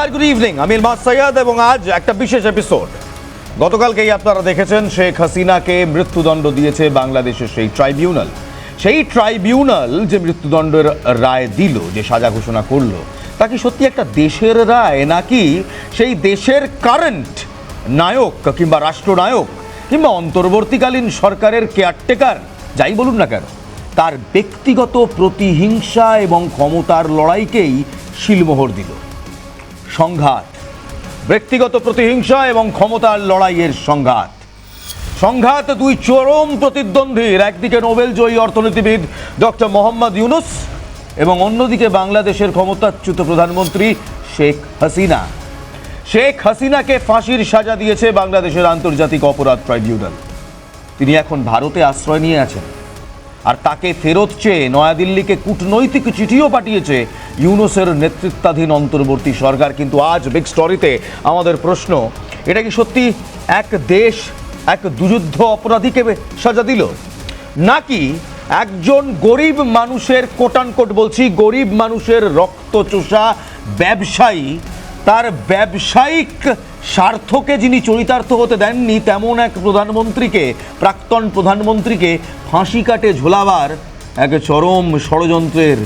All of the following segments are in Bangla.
নমস্কার গুড ইভিনিং আমি ইলমাস সৈয়দ এবং আজ একটা বিশেষ এপিসোড গতকালকেই আপনারা দেখেছেন, শেখ হাসিনাকে মৃত্যুদণ্ড দিয়েছে বাংলাদেশের সেই ট্রাইব্যুনাল। সেই ট্রাইব্যুনাল যে মৃত্যুদণ্ডের রায় দিল, যে সাজা ঘোষণা করল, তা কি সত্যি একটা দেশের রায়, নাকি সেই দেশের কারেন্ট নায়ক কিংবা রাষ্ট্রনায়ক কিংবা অন্তর্বর্তীকালীন সরকারের কেয়ারটেকার যাই বলুন না কেন, তার ব্যক্তিগত প্রতিহিংসা এবং ক্ষমতার লড়াইকেই শিলমোহর দিল? সংঘাত, ব্যক্তিগত প্রতিহিংসা এবং ক্ষমতার লড়াইয়ের সংঘাত। সংঘাত দুই চরম প্রতিদ্বন্দ্বীর, একদিকে নোবেল জয়ী অর্থনীতিবিদ ডক্টর মোহাম্মদ ইউনুস এবং অন্যদিকে বাংলাদেশের ক্ষমতাচ্যুত প্রধানমন্ত্রী শেখ হাসিনা। শেখ হাসিনাকে ফাঁসির সাজা দিয়েছে বাংলাদেশের আন্তর্জাতিক অপরাধ ট্রাইব্যুনাল। তিনি এখন ভারতে আশ্রয় নিয়ে আছেন। আর তাকে ফেরত চেয়ে নয়াদিল্লিকে কূটনৈতিক চিঠিও পাঠিয়েছে ইউনুসের নেতৃত্বাধীন অন্তর্বর্তী সরকার। কিন্তু আজ বিগ স্টোরিতে আমাদের প্রশ্ন, এটা কি সত্যি এক দেশ, এক দুযুদ্ধ অপরাধীকে সাজা দিল? নাকি একজন গরিব মানুষের কোটানকোট বলছি, গরিব মানুষের রক্তচোষা ব্যবসায়ী, তার ব্যবসায়িক স্বার্থকে যিনি চরিতার্থ হতে দেননি, তেমন এক প্রধানমন্ত্রীকে, প্রাক্তন প্রধানমন্ত্রীকে ফাঁসি কাটে ঝোলাবার এক চরম ষড়যন্ত্রের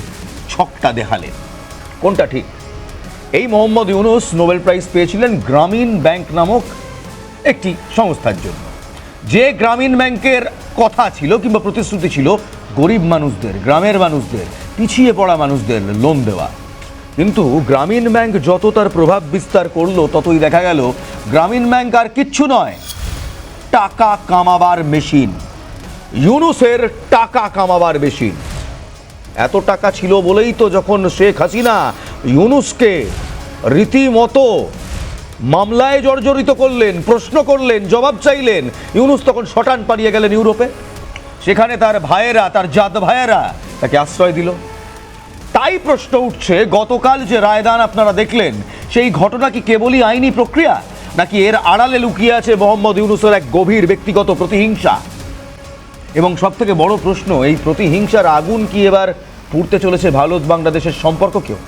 ছকটা দেখালেন কোনটা ঠিক? এই মোহাম্মদ ইউনুস নোবেল প্রাইজ পেয়েছিলেন গ্রামীণ ব্যাংক নামক একটি সংস্থার জন্য। যে গ্রামীণ ব্যাংকের কথা ছিল কিংবা প্রতিশ্রুতি ছিল, গরিব মানুষদের, গ্রামের মানুষদের, পিছিয়ে পড়া মানুষদের লোন দেওয়া। কিন্তু গ্রামীণ ব্যাংক যত তার প্রভাব বিস্তার করল, ততই দেখা গেল গ্রামীণ ব্যাংক আর কিচ্ছু নয়, টাকা কামাবার মেশিন। ইউনুসের টাকা কামাবার মেশিন। এত টাকা ছিল বলেই তো যখন শেখ হাসিনা ইউনুসকে রীতিমতো মামলায় জর্জরিত করলেন, প্রশ্ন করলেন, জবাব চাইলেন, ইউনুস তখন শটান পালিয়ে গেলেন ইউরোপে। সেখানে তার ভাইয়েরা, তার জাত ভাইয়েরা তাকে আশ্রয় দিল। তাই প্রশ্ন উঠছে, গতকাল যে রায়দান আপনারা দেখলেন, সেই ঘটনা কি কেবলই আইনি প্রক্রিয়া, নাকি এর আড়ালে লুকিয়ে আছে মোহাম্মদ ইউনুসের এক গভীর ব্যক্তিগত প্রতিহিংসা? এবং সব থেকে বড় প্রশ্ন, এই প্রতিহিংসার আগুন কি এবার পুড়তে চলেছে ভারত বাংলাদেশের সম্পর্ককেও?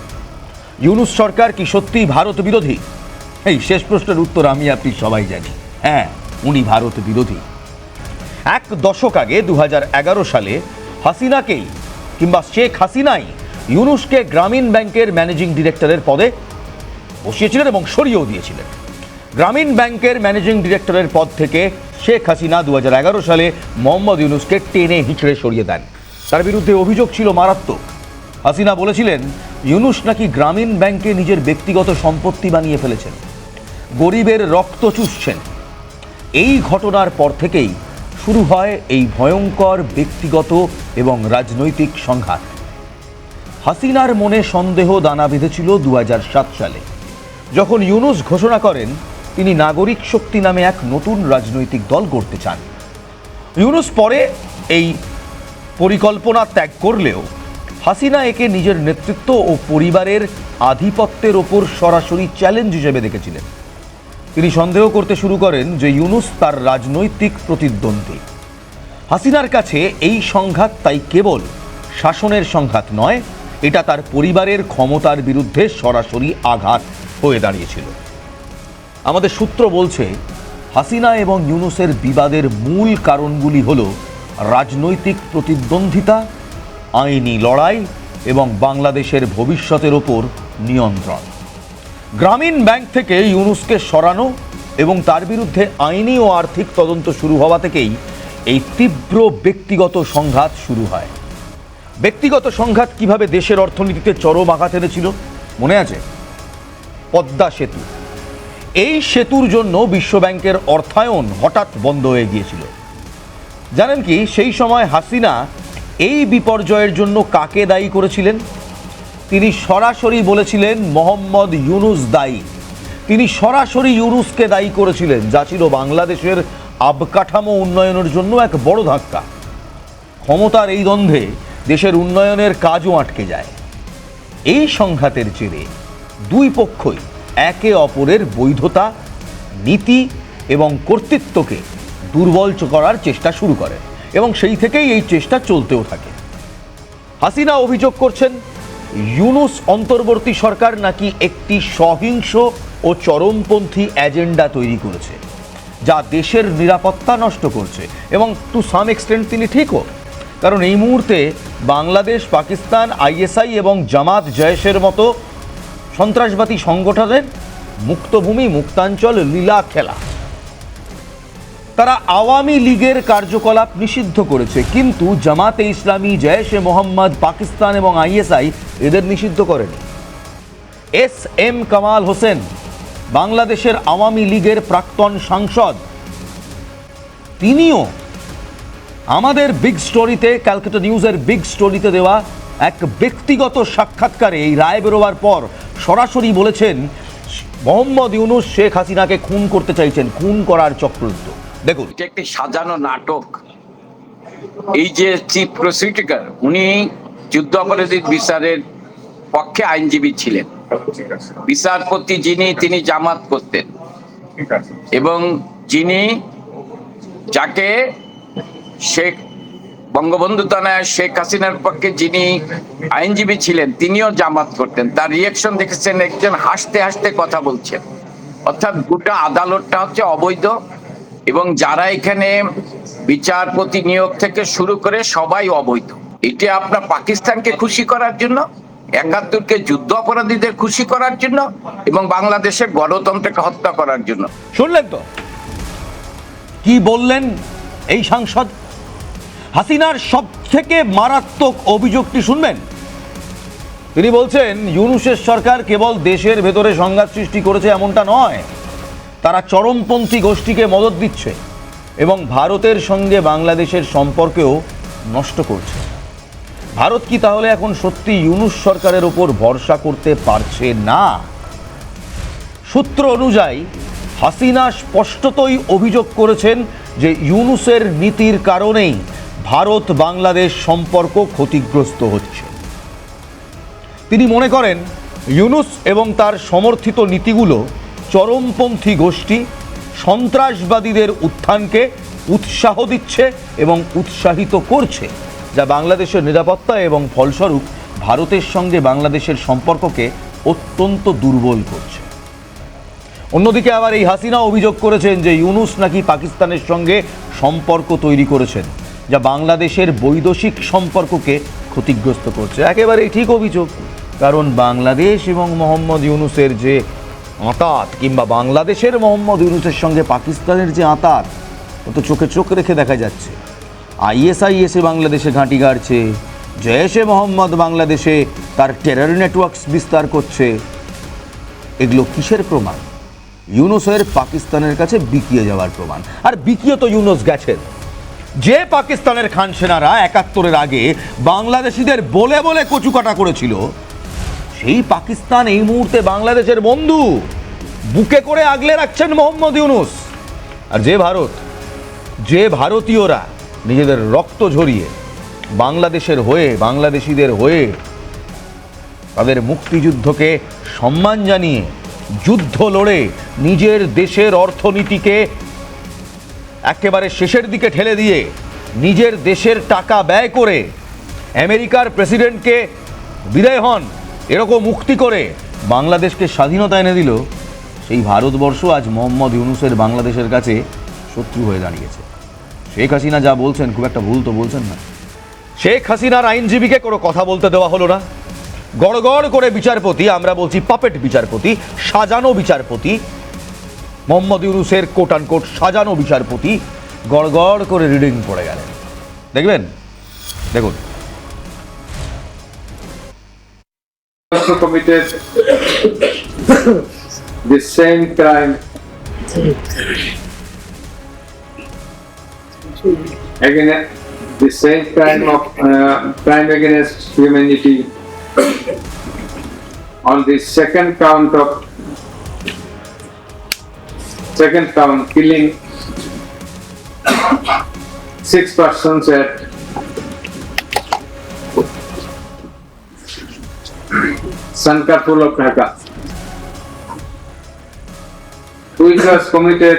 ইউনুস সরকার কি সত্যিই ভারত বিরোধী? এই শেষ প্রশ্নের উত্তর আমি আপনি সবাই জানি। হ্যাঁ উনি ভারত বিরোধী। এক দশক আগে দু হাজার এগারো সালে হাসিনাকেই, কিংবা শেখ হাসিনাই ইউনুসকে গ্রামীণ ব্যাংকের ম্যানেজিং ডিরেক্টরের পদে বসিয়েছিলেন এবং সরিয়েও দিয়েছিলেন। গ্রামীণ ব্যাংকের ম্যানেজিং ডিরেক্টরের পদ থেকে শেখ হাসিনা দু হাজার এগারো সালে মোহাম্মদ ইউনুসকে টেনে হিচড়ে সরিয়ে দেন। তার বিরুদ্ধে অভিযোগ ছিল মারাত্মক। হাসিনা বলেছিলেন, ইউনুস নাকি গ্রামীণ ব্যাংকে নিজের ব্যক্তিগত সম্পত্তি বানিয়ে ফেলেছেন। গরিবের রক্ত চুষছেন। এই ঘটনার পর থেকেই শুরু হয় এই ভয়ঙ্কর ব্যক্তিগত এবং রাজনৈতিক সংঘাত। হাসিনার মনে সন্দেহ দানা বেঁধেছিল দু হাজার সাত সালে। যখন ইউনুস ঘোষণা করেন, তিনি নাগরিক শক্তি নামে এক নতুন রাজনৈতিক দল গড়তে চান। ইউনুস পরে এই পরিকল্পনা ত্যাগ করলেও, হাসিনা একে নিজের নেতৃত্ব ও পরিবারের আধিপত্যের ওপর সরাসরি চ্যালেঞ্জ হিসেবে দেখেছিলেন। তিনি সন্দেহ করতে শুরু করেন যে ইউনুস তার রাজনৈতিক প্রতিদ্বন্দ্বী। হাসিনার কাছে এই সংঘাত তাই কেবল শাসনের সংঘাত নয় এটা তার পরিবারের ক্ষমতার বিরুদ্ধে সরাসরি আঘাত হয়ে দাঁড়িয়েছিল। আমাদের সূত্র বলছে, হাসিনা এবং ইউনুসের বিবাদের মূল কারণগুলি হল রাজনৈতিক প্রতিদ্বন্দ্বিতা, আইনি লড়াই এবং বাংলাদেশের ভবিষ্যতের ওপর নিয়ন্ত্রণ। গ্রামীণ ব্যাংক থেকে ইউনুসকে সরানো এবং তার বিরুদ্ধে আইনি ও আর্থিক তদন্ত শুরু হওয়া থেকেই এই তীব্র ব্যক্তিগত সংঘাত শুরু হয়। ব্যক্তিগত সংঘাত কীভাবে দেশের অর্থনীতিতে চরম আঘাত এনেছিল? মনে আছে? পদ্মা সেতু। এই সেতুর জন্য বিশ্বব্যাংকের অর্থায়ন হঠাৎ বন্ধ হয়ে গিয়েছিল। জানেন কি, সেই সময় হাসিনা এই বিপর্যয়ের জন্য কাকে দায়ী করেছিলেন? তিনি সরাসরি বলেছিলেন, মোহাম্মদ ইউনুস দায়ী। তিনি সরাসরি ইউনুসকে দায়ী করেছিলেন, যা ছিল বাংলাদেশের আবকাঠামো উন্নয়নের জন্য এক বড় ধাক্কা। ক্ষমতার এই দ্বন্দ্বে দেশের উন্নয়নের কাজও আটকে যায়। এই সংঘাতের জেরে দুই পক্ষই একে অপরের বৈধতা, নীতি এবং কর্তৃত্বকে দুর্বল করার চেষ্টা শুরু করে এবং সেই থেকেই এই চেষ্টা চলতেও থাকে। হাসিনা অভিযোগ করছেন, ইউনুস অন্তর্বর্তী সরকার নাকি একটি সহিংস ও চরমপন্থী এজেন্ডা তৈরি করেছে, যা দেশের নিরাপত্তা নষ্ট করছে এবং টু সাম এক্সটেন্ট তিনি ঠিকও কারণ এই মুহূর্তে বাংলাদেশ, পাকিস্তান, আইএসআই এবং জামাত জয়েশের মতো সন্ত্রাসবাদী সংগঠনের মুক্তভূমি, মুক্তাঞ্চল, লীলা খেলা। তারা আওয়ামী লীগের কার্যকলাপ নিষিদ্ধ করেছে, কিন্তু জামাতে ইসলামী জয়েশে মোহাম্মদ, পাকিস্তান এবং আইএসআই এদের নিষিদ্ধ করেনি। এস এম কামাল হোসেন, বাংলাদেশের আওয়ামী লীগের প্রাক্তন সাংসদ, তিনিও আমাদের বিগ স্টোরিতে ক্যালকাটা নিউজের বিগ স্টোরিতে দেওয়া এক ব্যক্তিগত সাক্ষাৎকারে এই রায় বেরোবার পর সরাসরি বলেছেন মোহাম্মদ ইউনুস শেখ হাসিনাকে খুন করতে চাইছেন খুন করার চক্রান্ত দেখুন। এটা একটি সাজানো নাটক। এই যে চিফ প্রসিকিউটর উনি যুদ্ধ অপরাধী বিচারের পক্ষে আইনজীবী ছিলেন। বিচারপতি যিনি তিনি জামাত করতেন। এবং যিনি যাকে শেখ বঙ্গবন্ধু তানায়, শেখ হাসিনার পক্ষে যিনি আইনজীবী ছিলেন, তিনিও জামাত করতেন। তার রিয়েকশন দেখেছেন, একজন হাসতে হাসতে কথা বলছেন। অর্থাৎ গোটা আদালতটা হচ্ছে অবৈধ এবং যারা এখানে বিচারপতি নিয়োগ থেকে শুরু করে সবাই অবৈধ। এটা আপনার পাকিস্তানকে খুশি করার জন্য, একাত্তরকে যুদ্ধ অপরাধীদের খুশি করার জন্য এবং বাংলাদেশের গণতন্ত্রকে হত্যা করার জন্য। শুনলেন তো? কি বললেন এই সাংসদ? হাসিনার সব থেকে মারাত্মক অভিযোগটি শুনবেন। তিনি বলছেন, ইউনুসের সরকার কেবল দেশের ভেতরে সংঘাত সৃষ্টি করেছে এমনটা নয়। তারা চরমপন্থী গোষ্ঠীকে মদত দিচ্ছে এবং ভারতের সঙ্গে বাংলাদেশের সম্পর্কেও নষ্ট করছে। ভারত কি তাহলে এখন সত্যি ইউনুস সরকারের ওপর ভরসা করতে পারছে না? সূত্র অনুযায়ী, হাসিনা স্পষ্টতই অভিযোগ করেছেন যে ইউনুসের নীতির কারণেই ভারত বাংলাদেশ সম্পর্ক ক্ষতিগ্রস্ত হচ্ছে। তিনি মনে করেন, ইউনুস এবং তার সমর্থিত নীতিগুলো চরমপন্থী গোষ্ঠী সন্ত্রাসবাদীদের উত্থানকে উৎসাহ দিচ্ছে এবং উৎসাহিত করছে, যা বাংলাদেশের নিরাপত্তা এবং ফলস্বরূপ ভারতের সঙ্গে বাংলাদেশের সম্পর্ককে অত্যন্ত দুর্বল করছে। অন্যদিকে আবার এই হাসিনা অভিযোগ করেছেন যে ইউনুস নাকি পাকিস্তানের সঙ্গে সম্পর্ক তৈরি করেছেন। যা বাংলাদেশের বৈদেশিক সম্পর্ককে ক্ষতিগ্রস্ত করছে। একেবারেই ঠিক অভিযোগ। কারণ বাংলাদেশ এবং মোহাম্মদ ইউনুসের যে আঁতাত কিংবা বাংলাদেশের মোহাম্মদ ইউনুসের সঙ্গে পাকিস্তানের যে আঁতাত, ও তো চোখে চোখ রেখে দেখা যাচ্ছে। আইএসআইএসে বাংলাদেশে ঘাঁটি গাড়ছে, জয়েশে মোহাম্মদ বাংলাদেশে তার টেরর নেটওয়ার্কস বিস্তার করছে। এগুলো কিসের প্রমাণ? ইউনুসের পাকিস্তানের কাছে বিকিয়ে যাওয়ার প্রমাণ। আর বিকিয়ে তো ইউনুস গেছেন। যে পাকিস্তানের খান সেনারা একাত্তরের আগে বাংলাদেশিদের বলে বলে কচুকাটা করেছিল, সেই পাকিস্তান এই মুহূর্তে বাংলাদেশের বন্ধু। বুকে করে আগলে রাখছেন মোহাম্মদ ইউনুস। আর যে ভারত, যে ভারতীয়রা নিজেদের রক্ত ঝরিয়ে বাংলাদেশের হয়ে, বাংলাদেশিদের হয়ে তাদের মুক্তিযুদ্ধকে সম্মান জানিয়ে যুদ্ধ লড়ে নিজের দেশের অর্থনীতিকে একেবারে শেষের দিকে ঠেলে দিয়ে নিজের দেশের টাকা ব্যয় করে আমেরিকার প্রেসিডেন্টকে বিদায় হন। এরকম মুক্তি করে বাংলাদেশকে স্বাধীনতা এনে দিল সেই ভারতবর্ষ আজ মোহাম্মদ ইউনুসের বাংলাদেশের কাছে শত্রু হয়ে দাঁড়িয়েছে। শেখ হাসিনা যা বলছেন খুব একটা ভুল তো বলছেন না। শেখ হাসিনার আইনজীবীকে কোনো কথা বলতে দেওয়া হলো না। গড় গড় করে বিচারপতি, আমরা বলছি পাপেট বিচারপতি, সাজানো বিচারপতি মোহাম্মদ ইউনুসের কোট কোট সাজানো বিচারপতি গড় গড় করে রিডিং পড়ে গেলেন দেখবেন দেখুন committed the same crime against the same crime of uh, crime against humanity on the second count of second count killing six persons at Sankarpur of Dhaka. Which was committed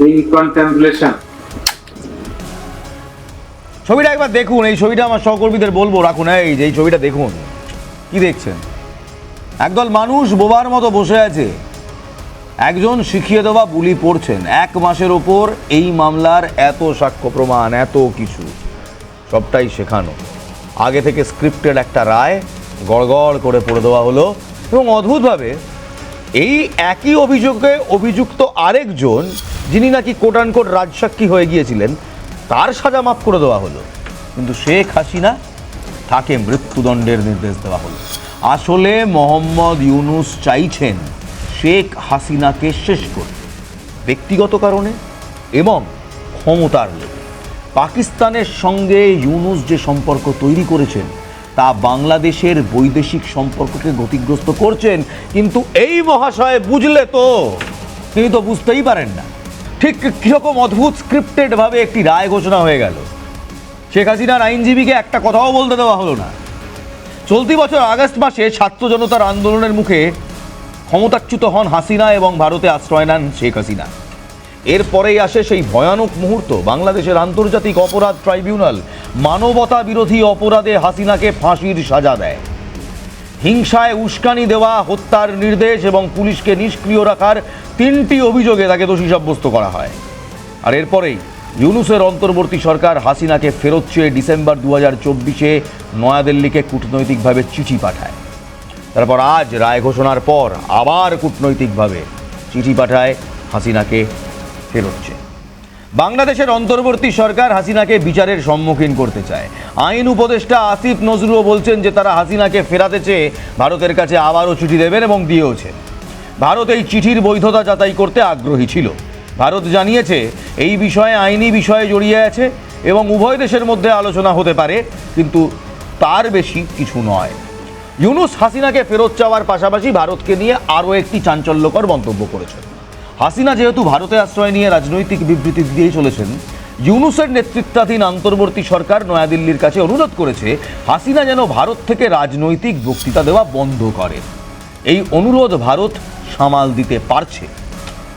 in contemplation. ছবিটা একবার দেখুন এই ছবিটা আমার সহকর্মীদের বলব রাখুন এই যে এই ছবিটা দেখুন কি দেখছেন একদল মানুষ বোবার মতো বসে আছে একজন শিখিয়ে দেওয়া বুলি পড়ছেন। এক মাসের ওপর এই মামলার এত সাক্ষ্য প্রমাণ, এত কিছু, সবটাই শেখানো। আগে থেকে স্ক্রিপ্টেড একটা রায় গড়গড় করে পড়ে দেওয়া হলো এবং অদ্ভুতভাবে এই একই অভিযোগে অভিযুক্ত আরেকজন, যিনি নাকি কোট কোট রাজসাক্ষী হয়ে গিয়েছিলেন, তার সাজা মাফ করে দেওয়া হলো। কিন্তু শেখ হাসিনা তাকে মৃত্যুদণ্ডের নির্দেশ দেওয়া হলো। আসলে মোহাম্মদ ইউনুস চাইছেন শেখ হাসিনাকে শেষ করতে ব্যক্তিগত কারণে এবং ক্ষমতার পাকিস্তানের সঙ্গে ইউনুস যে সম্পর্ক তৈরি করেছেন, তা বাংলাদেশের বৈদেশিক সম্পর্ককে গতিগ্রস্ত করছেন, কিন্তু এই মহাশয় বুঝলে তো, তিনি তো বুঝতেই পারেন না। ঠিক কীরকম অদ্ভুত স্ক্রিপ্টেডভাবে একটি রায় ঘোষণা হয়ে গেল। শেখ হাসিনার আইনজীবীকে একটা কথাও বলতে দেওয়া হলো না। চলতি বছর আগস্ট মাসে ছাত্র জনতার আন্দোলনের মুখে ক্ষমতাচ্যুত হন হাসিনা এবং ভারতে আশ্রয় নেন শেখ হাসিনা। এরপরেই আসে সেই ভয়ানক মুহূর্ত, বাংলাদেশের আন্তর্জাতিক অপরাধ ট্রাইব্যুনাল মানবতা বিরোধী অপরাধে হাসিনাকে ফাঁসির সাজা দেয়। হিংসায় উস্কানি দেওয়া, হত্যার নির্দেশ এবং পুলিশকে নিষ্ক্রিয় রাখার তিনটি অভিযোগে তাকে দোষী সাব্যস্ত করা হয়। আর এরপরেই ইউনুসের অন্তর্বর্তী সরকার হাসিনাকে ফেরত চেয়ে ডিসেম্বর দু হাজার চব্বিশে নয়াদিল্লিকে কূটনৈতিকভাবে চিঠি পাঠায়। তারপর আজ রায় ঘোষণার পর আবার কূটনৈতিকভাবে চিঠি পাঠায় হাসিনাকে ফেরত চেয়ে। বাংলাদেশের অন্তর্বর্তী সরকার হাসিনাকে বিচারের সম্মুখীন করতে চায়। আইন উপদেষ্টা আসিফ নজরুলও বলছেন যে তারা হাসিনাকে ফেরাতে চেয়ে ভারতের কাছে আবারও চিঠি দেবেন এবং দিয়েওছেন। ভারত এই চিঠির বৈধতা যাচাই করতে আগ্রহী ছিল। ভারত জানিয়েছে, এই বিষয়ে আইনি বিষয়ে জড়িয়ে আছে এবং উভয় দেশের মধ্যে আলোচনা হতে পারে, কিন্তু তার বেশি কিছু নয়। ইউনুস হাসিনাকে ফেরত চাওয়ার পাশাপাশি ভারতকে নিয়ে আরও একটি চাঞ্চল্যকর মন্তব্য করেছেন। হাসিনা যেহেতু ভারতে আশ্রয় নিয়ে রাজনৈতিক বিবৃতি দিয়েই চলেছেন, ইউনুসের নেতৃত্বাধীন অন্তর্বর্তী সরকার নয়াদিল্লির কাছে অনুরোধ করেছে, হাসিনা যেন ভারত থেকে রাজনৈতিক বক্তৃতা দেওয়া বন্ধ করে। এই অনুরোধ ভারত সামাল দিতে পারছে।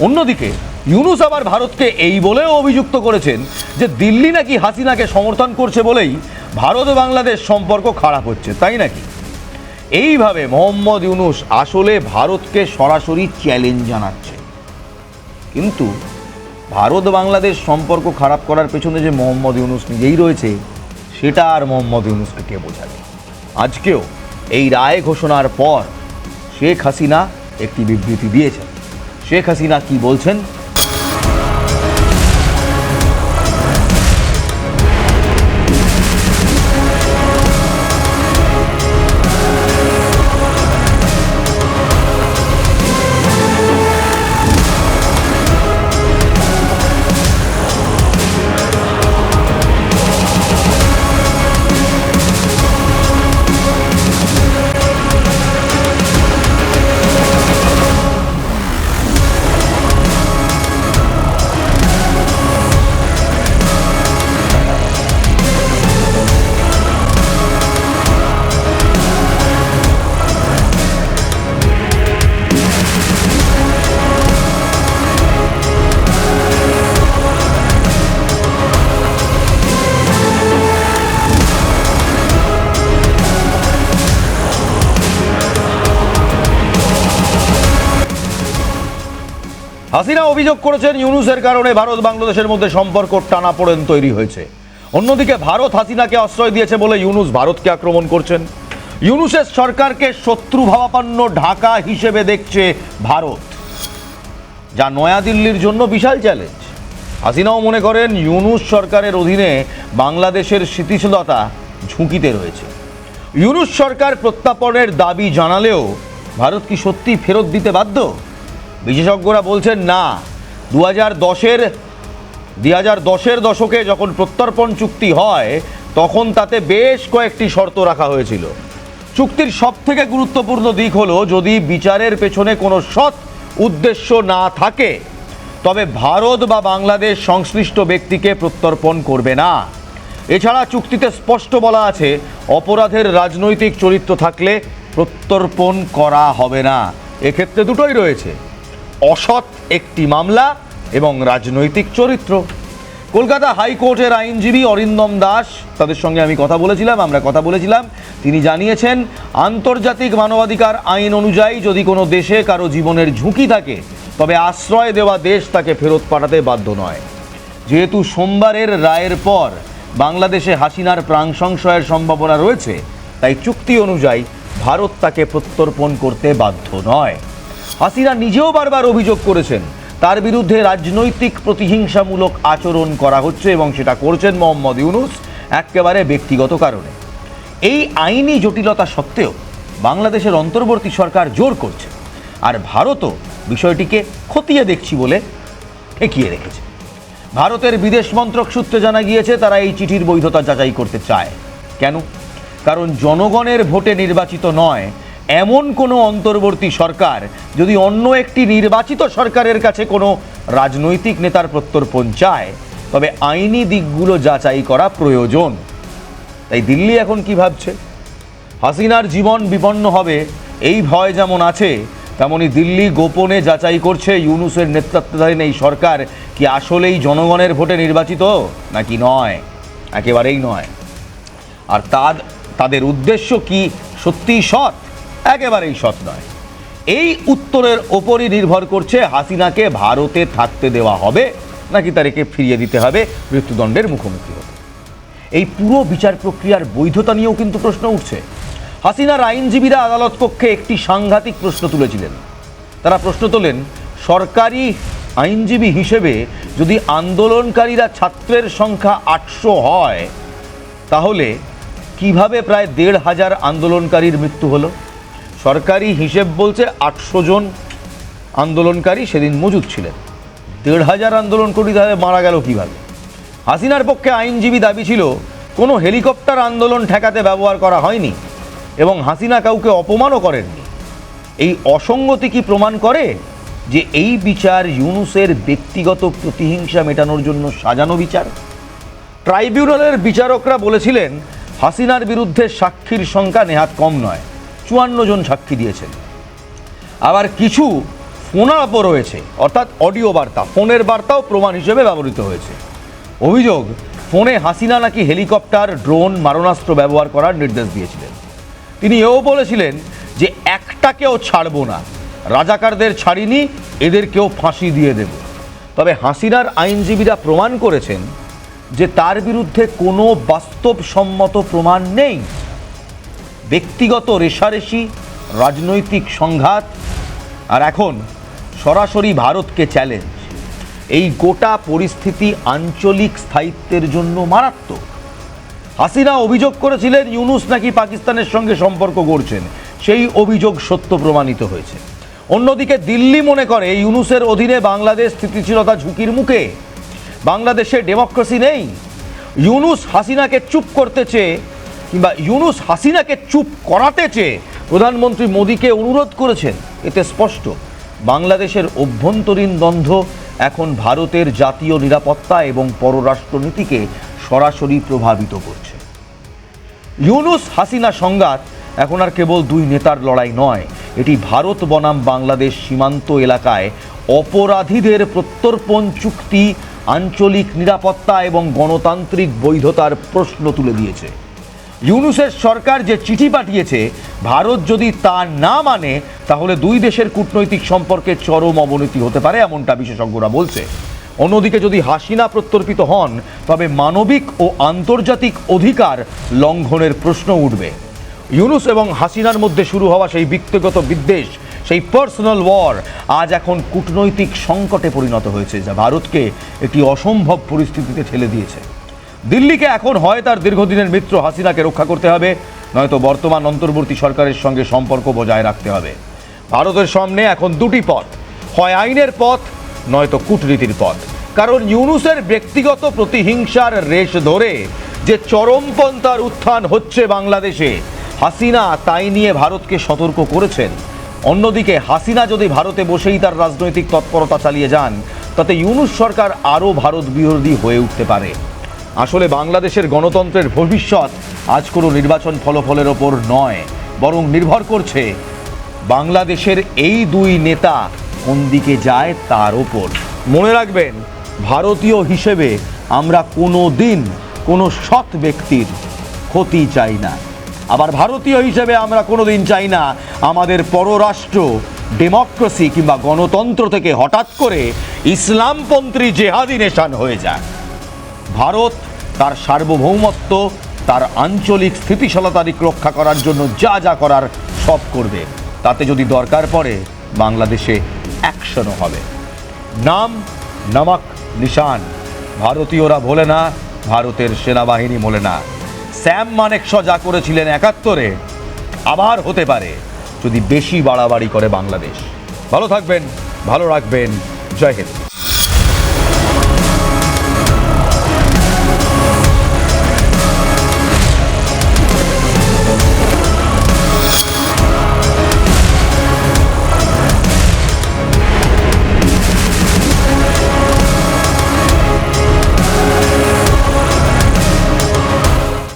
অন্যদিকে, ইউনুস আবার ভারতকে এই বলেও অভিযুক্ত করেছেন যে দিল্লি নাকি হাসিনাকে সমর্থন করছে বলেই ভারত বাংলাদেশ সম্পর্ক খারাপ হচ্ছে, তাই নাকি? এইভাবে মোহাম্মদ ইউনুস আসলে ভারতকে সরাসরি চ্যালেঞ্জ জানাচ্ছে। কিন্তু ভারত বাংলাদেশ সম্পর্ক খারাপ করার পেছনে যে মোহাম্মদ ইউনুস নিজেই রয়েছে, সেটা আর মোহাম্মদ ইউনুসকে কে বোঝাবে? আজকেও এই রায় ঘোষণার পর শেখ হাসিনা একটি বিবৃতি দিয়েছেন। শেখ হাসিনা কি বলছেন? হাসিনা অভিযোগ করেছেন ইউনুসের কারণে ভারত বাংলাদেশের মধ্যে সম্পর্ক টানাপোড়েন তৈরি হয়েছে। অন্যদিকে ভারত হাসিনাকে আশ্রয় দিয়েছে বলে ইউনুস ভারতকে আক্রমণ করছেন। ইউনুসের সরকারকে শত্রু ভাবাপন্ন ঢাকা হিসেবে দেখছে ভারত। যা নয়াদিল্লির জন্য বিশাল চ্যালেঞ্জ। হাসিনাও মনে করেন ইউনুস সরকারের অধীনে বাংলাদেশের স্থিতিশীলতা ঝুঁকিতে রয়েছে। ইউনুস সরকার প্রত্যাপনের দাবি জানালেও ভারত কি সত্যি ফেরত দিতে বাধ্য? বিশেষজ্ঞরা বলছেন না। দু হাজার দশের দু হাজার দশের দশকে যখন প্রত্যর্পণ চুক্তি হয়, তখন তাতে বেশ কয়েকটি শর্ত রাখা হয়েছিল। চুক্তির সব থেকে গুরুত্বপূর্ণ দিক হলো, যদি বিচারের পেছনে কোনো সৎ উদ্দেশ্য না থাকে, তবে ভারত বা বাংলাদেশ সংশ্লিষ্ট ব্যক্তিকে প্রত্যর্পণ করবে না। এছাড়া চুক্তিতে স্পষ্ট বলা আছে, অপরাধের রাজনৈতিক চরিত্র থাকলে প্রত্যর্পণ করা হবে না। এক্ষেত্রে দুটোই রয়েছে। অসৎ একটি মামলা এবং রাজনৈতিক চরিত্র। কলকাতা হাইকোর্টের আইনজীবী অরিন্দম দাস, তাদের সঙ্গে আমি কথা বলেছিলাম, আমরা কথা বলেছিলাম। তিনি জানিয়েছেন, আন্তর্জাতিক মানবাধিকার আইন অনুযায়ী যদি কোনো দেশে কারও জীবনের ঝুঁকি থাকে, তবে আশ্রয় দেওয়া দেশ তাকে ফেরত পাঠাতে বাধ্য নয়। যেহেতু সোমবারের রায়ের পর বাংলাদেশে হাসিনার প্রাণ সংশয়ের সম্ভাবনা রয়েছে, তাই চুক্তি অনুযায়ী ভারত তাকে প্রত্যর্পণ করতে বাধ্য নয়। হাসিনা নিজেও বারবার অভিযোগ করেছেন। তার বিরুদ্ধে রাজনৈতিক প্রতিহিংসামূলক আচরণ করা হচ্ছে এবং সেটা করছেন মোহাম্মদ ইউনুস একেবারে ব্যক্তিগত কারণে। এই আইনি জটিলতা সত্ত্বেও বাংলাদেশের অন্তর্বর্তী সরকার জোর করছে আর ভারতও বিষয়টিকে খতিয়ে দেখছি বলে ঠেকিয়ে রেখেছে। ভারতের বিদেশ মন্ত্রক সূত্রে জানা গিয়েছে, তারা এই চিঠির বৈধতা যাচাই করতে চায়। কেন? কারণ জনগণের ভোটে নির্বাচিত নয় এমন কোনো অন্তর্বর্তী সরকার যদি অন্য একটি নির্বাচিত সরকারের কাছে কোনো রাজনৈতিক নেতার প্রত্যর্পণ চায়, তবে আইনি দিকগুলো যাচাই করা প্রয়োজন। তাই দিল্লি এখন কি ভাবছে? হাসিনার জীবন বিপন্ন হবে, এই ভয় যেমন আছে, তেমনি দিল্লি গোপনে যাচাই করছে ইউনুসের নেতৃত্বাধীন এই সরকার কি আসলেই জনগণের ভোটে নির্বাচিত নাকি নয়? একেবারেই নয়। আর তার তাদের উদ্দেশ্য কি সত্যিই সৎ? একেবারেই সৎ নয়। এই উত্তরের ওপরই নির্ভর করছে হাসিনাকে ভারতে থাকতে দেওয়া হবে নাকি তাদেরকে ফিরিয়ে দিতে হবে মৃত্যুদণ্ডের মুখোমুখি হতে। এই পুরো বিচার প্রক্রিয়ার বৈধতা নিয়েও কিন্তু প্রশ্ন উঠছে। হাসিনার আইনজীবীরা আদালত কক্ষে একটি সাংঘাতিক প্রশ্ন তুলেছিলেন। তারা প্রশ্ন তোলেন, সরকারি আইনজীবী হিসেবে যদি আন্দোলনকারীরা ছাত্রের সংখ্যা আটশো হয়, তাহলে কীভাবে প্রায় দেড় হাজার আন্দোলনকারীর মৃত্যু হলো? সরকারি হিসেব বলছে আটশো জন আন্দোলনকারী সেদিন মজুদ ছিলেন। দেড় হাজার আন্দোলনকারী তাহলে মারা গেল কীভাবে? হাসিনার পক্ষে আইনজীবী দাবি ছিল, কোনো হেলিকপ্টার আন্দোলন ঠেকাতে ব্যবহার করা হয়নি এবং হাসিনা কাউকে অপমানও করেননি। এই অসঙ্গতি কি প্রমাণ করে যে এই বিচার ইউনুসের ব্যক্তিগত প্রতিহিংসা মেটানোর জন্য সাজানো বিচার? ট্রাইব্যুনালের বিচারকরা বলেছিলেন, হাসিনার বিরুদ্ধে সাক্ষীর সংখ্যা নেহাত কম নয়। চুয়ান্ন জন সাক্ষী দিয়েছেন। আবার কিছু ফোনাপও রয়েছে, অর্থাৎ অডিও বার্তা, ফোনের বার্তাও প্রমাণ হিসেবে ব্যবহৃত হয়েছে। অভিযোগ, ফোনে হাসিনা নাকি হেলিকপ্টার, ড্রোন, মারণাস্ত্র ব্যবহার করার নির্দেশ দিয়েছিলেন। তিনি এও বলেছিলেন যে একটাকেও ছাড়বো না, রাজাকারদের ছাড়িনি, এদেরকেও ফাঁসি দিয়ে দেব। তবে হাসিনার আইনজীবীরা প্রমাণ করেছেন যে তার বিরুদ্ধে কোনো বাস্তবসম্মত প্রমাণ নেই। ব্যক্তিগত রেশারেশি, রাজনৈতিক সংঘাত, আর এখন সরাসরি ভারতকে চ্যালেঞ্জ এই গোটা পরিস্থিতি আঞ্চলিক স্থায়িত্বের জন্য মারাত্মক। হাসিনা অভিযোগ করেছিলেন, ইউনুস নাকি পাকিস্তানের সঙ্গে সম্পর্ক গড়ছেন। সেই অভিযোগ সত্য প্রমাণিত হয়েছে। অন্যদিকে দিল্লি মনে করে ইউনুসের অধীনে বাংলাদেশ স্থিতিশীলতা ঝুঁকির মুখে। বাংলাদেশে ডেমোক্রেসি নেই। ইউনুস হাসিনাকে চুপ করতে চেয়ে কিংবা ইউনুস হাসিনাকে চুপ করাতে চেয়ে প্রধানমন্ত্রী মোদীকে অনুরোধ করেছেন, এতে স্পষ্ট। বাংলাদেশের অভ্যন্তরীণ দ্বন্দ্ব এখন ভারতের জাতীয় নিরাপত্তা এবং পররাষ্ট্রনীতিকে সরাসরি প্রভাবিত করছে। ইউনুস হাসিনা সংঘাত এখন আর কেবল দুই নেতার লড়াই নয়, এটি ভারত বনাম বাংলাদেশ সীমান্ত এলাকায় অপরাধীদের প্রত্যর্পণ চুক্তি, আঞ্চলিক নিরাপত্তা এবং গণতান্ত্রিক বৈধতার প্রশ্ন তুলে দিয়েছে। ইউনুসের সরকার যে চিঠি পাঠিয়েছে, ভারত যদি তা না মানে তাহলে দুই দেশের কূটনৈতিক সম্পর্কে চরম অবনতি হতে পারে, এমনটা বিশেষজ্ঞরা বলছে। অন্যদিকে যদি হাসিনা প্রত্যর্পিত হন, তবে মানবিক ও আন্তর্জাতিক অধিকার লঙ্ঘনের প্রশ্ন উঠবে। ইউনুস এবং হাসিনার মধ্যে শুরু হওয়া সেই ব্যক্তিগত বিদ্বেষ, সেই পার্সোনাল ওয়ার আজ এখন কূটনৈতিক সংকটে পরিণত হয়েছে, যা ভারতকে একটি অসম্ভব পরিস্থিতিতে ঠেলে দিয়েছে। দিল্লিকে এখন হয় তার দীর্ঘদিনের মিত্র হাসিনাকে রক্ষা করতে হবে, নয়তো বর্তমান অন্তর্বর্তী সরকারের সঙ্গে সম্পর্ক বজায় রাখতে হবে। ভারতের সামনে এখন দুটি পথ, হয় আইনের পথ, নয়তো কূটনীতির পথ। কারণ ইউনুসের ব্যক্তিগত প্রতিহিংসার রেশ ধরে যে চরমপন্থার উত্থান হচ্ছে বাংলাদেশে, হাসিনা তাই নিয়ে ভারতকে সতর্ক করেছেন। অন্যদিকে হাসিনা যদি ভারতে বসেই তার রাজনৈতিক তৎপরতা চালিয়ে যান, তাতে ইউনুস সরকার আরও ভারত বিরোধী হয়ে উঠতে পারে। আসলে বাংলাদেশের গণতন্ত্রের ভবিষ্যৎ আজ কোনো নির্বাচন ফলাফলের ওপর নয়, বরং নির্ভর করছে বাংলাদেশের এই দুই নেতা কোন দিকে যায় তার ওপর। মনে রাখবেন, ভারতীয় হিসেবে আমরা কোনো দিন কোনো সৎ ব্যক্তির ক্ষতি চাই না। আবার ভারতীয় হিসেবে আমরা কোনোদিন চাই না আমাদের পররাষ্ট্র, ডেমোক্রেসি কিংবা গণতন্ত্র থেকে হঠাৎ করে ইসলামপন্থী জেহাদি নেশান হয়ে যায় ভারত, তার সার্বভৌমত্ব, তার আঞ্চলিক স্থিতিশীলতা রক্ষা করার জন্য যা যা করার সব করবে। তাতে যদি দরকার পড়ে, বাংলাদেশে অ্যাকশনও হবে। নাম নামক নিশান। ভারতীয়রা ভোলে না, ভারতের সেনাবাহিনী বলে না। স্যাম মানেকশ যা করেছিলেন একাত্তরে, আবার হতে পারে যদি বেশি বাড়াবাড়ি করে বাংলাদেশ। ভালো থাকবেন, ভালো রাখবেন। জয় হিন্দ।